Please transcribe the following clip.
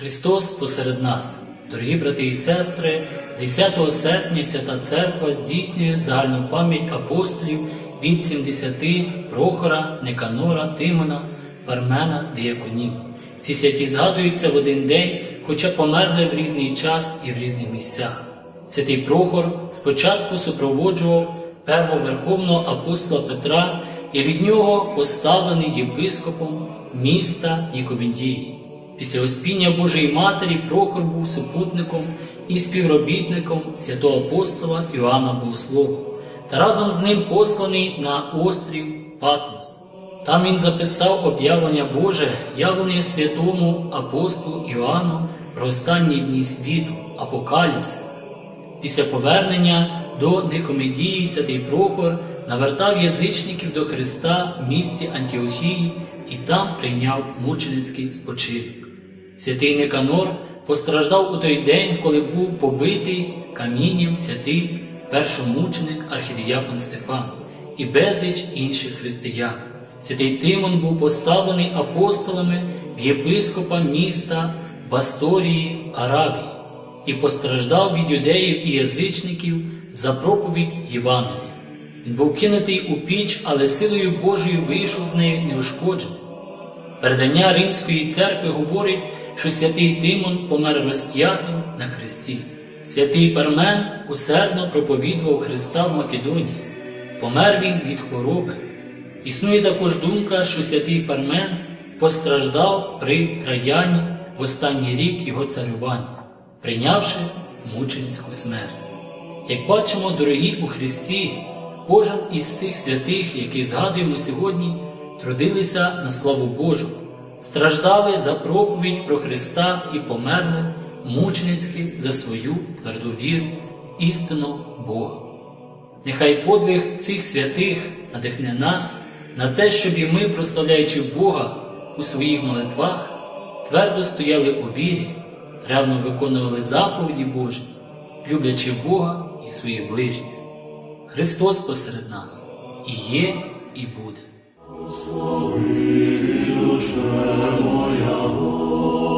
Христос посеред нас, дорогі брати і сестри, 10 серпня Свята Церква здійснює загальну пам'ять апостолів від 70 Прохора, Неканора, Тимона, Пармена, Діяконів. Ці святі згадуються в один день, хоча померли в різний час і в різних місцях. Святий Прохор спочатку супроводжував первоверховного апостола Петра і від нього поставлений єпископом міста Нікомедії. Після оспіння Божої Матері Прохор був супутником і співробітником святого апостола Іоанна Богослова та разом з ним посланий на острів Патмос. Там він записав об'явлення Боже, явлення святому апостолу Іоанну про останні дні світу, апокаліпсис. Після повернення до Никомедії святий Прохор навертав язичників до Христа в місті Антіохії і там прийняв мученицький спочинок. Святий Никанор постраждав у той день, коли був побитий камінням святий першомученик архідіякон Стефан і безліч інших християн. Святий Тимон був поставлений апостолами в єпископа міста Басторії Аравії і постраждав від юдеїв і язичників за проповідь Євангелія. Він був кинутий у піч, але силою Божою вийшов з неї неушкодженим. Передання Римської церкви говорить, що святий Тимон помер розп'ятим на хресті. Святий Пармен усердно проповідував Христа в Македонії. Помер він від хвороби. Існує також думка, що святий Пармен постраждав при Траяні в останній рік його царювання, прийнявши мученицьку смерть. Як бачимо, дорогі у Христі, кожен із цих святих, яких згадуємо сьогодні, трудилися на славу Божу, страждали за проповідь про Христа і померли мученицьки за свою тверду віру в істину Бога. Нехай подвиг цих святих надихне нас на те, щоб і ми, прославляючи Бога у своїх молитвах, твердо стояли у вірі, ревно виконували заповіді Божі, люблячи Бога і своїх ближніх. Христос посеред нас і є, і буде. Душе моя Господа,